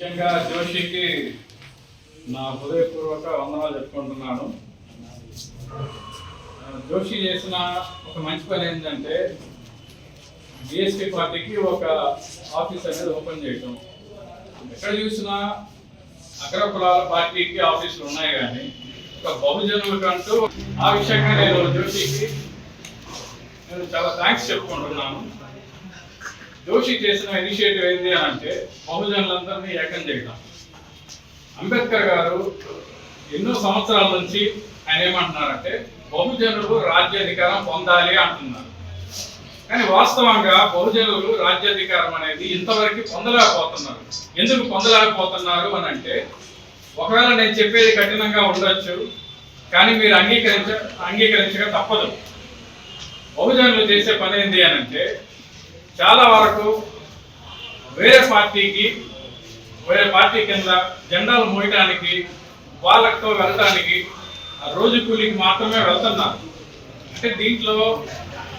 ముఖ్యంగా జోషికి నా హృదయపూర్వక వందనాలు చెప్పుకుంటున్నాను. జోషి చేసిన ఒక మంచి పని ఏంటంటే బిఎస్పీ పార్టీకి ఒక ఆఫీస్ అనేది ఓపెన్ చేయటం. ఎక్కడ చూసినా అగ్ర కులాల పార్టీకి ఆఫీసులు ఉన్నాయి కానీ ఒక బహుజనులకంటూ ఆ విషయంగా నేను జోషికి నేను చాలా థ్యాంక్స్ చెప్పుకుంటున్నాను. జోషి చేసిన ఇనిషియేటివ్ ఏంటి అని అంటే బహుజనులందరినీ ఏకం చేయడం అంబేద్కర్ గారు ఎన్నో సంవత్సరాల నుంచి ఆయన ఏమంటున్నారంటే బహుజనులు రాజ్యాధికారం పొందాలి అంటున్నారు. కానీ వాస్తవంగా బహుజనులు రాజ్యాధికారం అనేది ఇంతవరకు పొందలేకపోతున్నారు. ఎందుకు పొందలేకపోతున్నారు అని అంటే ఒకవేళ నేను చెప్పేది కఠినంగా ఉండొచ్చు కానీ మీరు అంగీకరించ అంగీకరించక తప్పదు. బహుజనులు చేసే పని ఏంటి అని అంటే చాలా వరకు వేరే పార్టీకి వేరే పార్టీ కింద జెండాలు మోయటానికి వాళ్ళతో వెళ్ళటానికి ఆ రోజు కూలికి మాత్రమే వెళ్తున్నారు అంటే దీంట్లో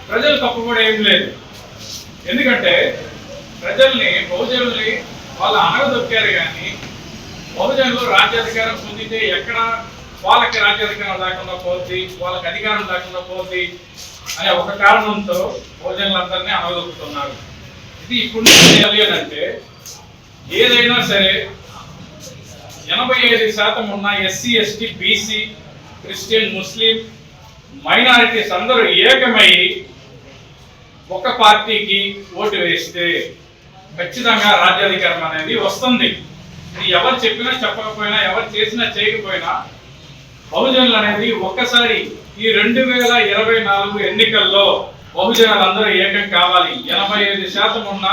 ప్రజలు తప్పు కూడా ఏం లేదు. ఎందుకంటే ప్రజల్ని బహుజనుల్ని వాళ్ళు అనగదొక్కారు కానీ బహుజనులు రాజ్యాధికారం పొందితే ఎక్కడ వాళ్ళకి రాజ్యాధికారం లేకుండా పోద్ది వాళ్ళకి అధికారం లేకుండా పోద్ది అనే ఒక కారణంతో బహుజనులందరినీ అనగదొక్కుతున్నారు. ఇది ఇప్పుడు చేయాలి అని అంటే ఏదైనా సరే ఎనభై ఐదు శాతం ఉన్న SC ST BC Christian Muslim minorities అందరూ ఏకమై ఒక పార్టీకి ఓటు వేస్తే ఖచ్చితంగా రాజ్యాధికారం అనేది వస్తుంది. ఇది ఎవరు చెప్పినా చెప్పకపోయినా ఎవరు చేసినా చేయకపోయినా బహుజనులు అనేది ఒక్కసారి ఈ రెండు వేల ఇరవై నాలుగు ఎన్నికల్లో బహుజనులందరూ ఏకం కావాలి. ఎనభై ఐదు శాతం ఉన్న